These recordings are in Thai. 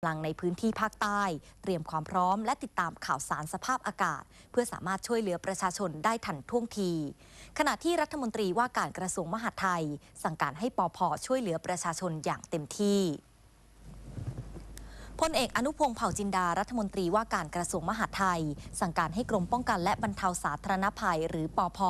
กำลังในพื้นที่ภาคใต้ เตรียมความพร้อม และติดตามข่าวสารสภาพอากาศ เพื่อสามารถช่วยเหลือประชาชนได้ทันท่วงที ขณะที่รัฐมนตรีว่าการกระทรวงมหาดไทย สั่งการให้ปอพช่วยเหลือประชาชนอย่างเต็มที่ พลเอกอนุพงศ์เผ่าจินดารัฐมนตรีว่าการกระทรวงมหาดไทย สั่งการให้กรมป้องกันและบรรเทาสาธารณภัย หรือปอพ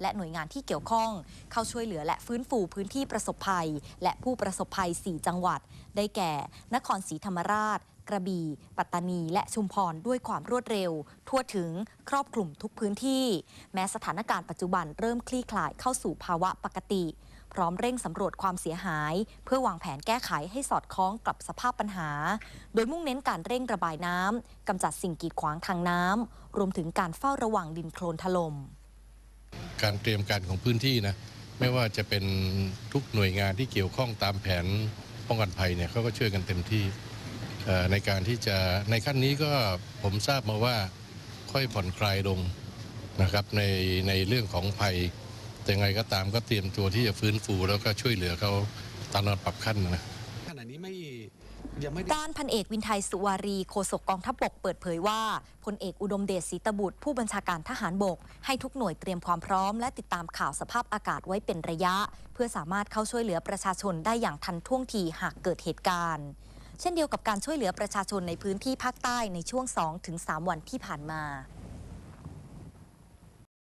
และหน่วยงานที่เกี่ยวข้อง เข้าช่วยเหลือและฟื้นฟูพื้นที่ประสบภัย และผู้ประสบภัย 4 จังหวัด ได้แก่ นครศรีธรรมราชกระบี่ ปัตตานี และชุมพรด้วยความรวดเร็ว ทั่วถึงครอบคลุมทุกพื้นที่ แม้สถานการณ์ปัจจุบันเริ่มคลี่คลายเข้าสู่ภาวะปกติ พร้อมเร่งสำรวจความเสียหาย เพื่อวางแผนแก้ไขให้สอดคล้องกับสภาพปัญหา โดยมุ่งเน้นการเร่งระบายน้ำกำจัดสิ่งกีดขวางทางน้ำรวมถึงการเฝ้าระวังดินโคลนถล่มการเตรียมการของพื้นที่นะไม่ว่าจะเป็นทุกหน่วยงานที่เกี่ยวข้องตามแผนป้องกันภัยเนี่ยเขาก็ช่วยกันเต็มที่ ในการที่จะในขั้นนี้ก็ผมทราบมาว่าค่อยผ่อนคลายลงนะครับในในเรื่องของภัย แต่ไงก็ตามก็เตรียมตัวที่จะฟื้นฟูแล้วก็ช่วยเหลือเขาตามระดับปรับขั้นนะขณะนี้ไม่ยังไม่ได้ด้านพันเอกวินไทยสุวารีโฆษกกองทัพบกเปิดเผยว่าพลเอกอุดมเดชศรีตบุตร ผู้บัญชาการทหารบก ให้ทุกหน่วยเตรียมความพร้อม และติดตามข่าวสภาพอากาศไว้เป็นระยะ เพื่อสามารถเข้าช่วยเหลือประชาชนได้อย่างทันท่วงทีหากเกิดเหตุการณ์ เช่นเดียวกับการช่วยเหลือประชาชนในพื้นที่ภาคใต้ในช่วง 2-3 วันที่ผ่านมา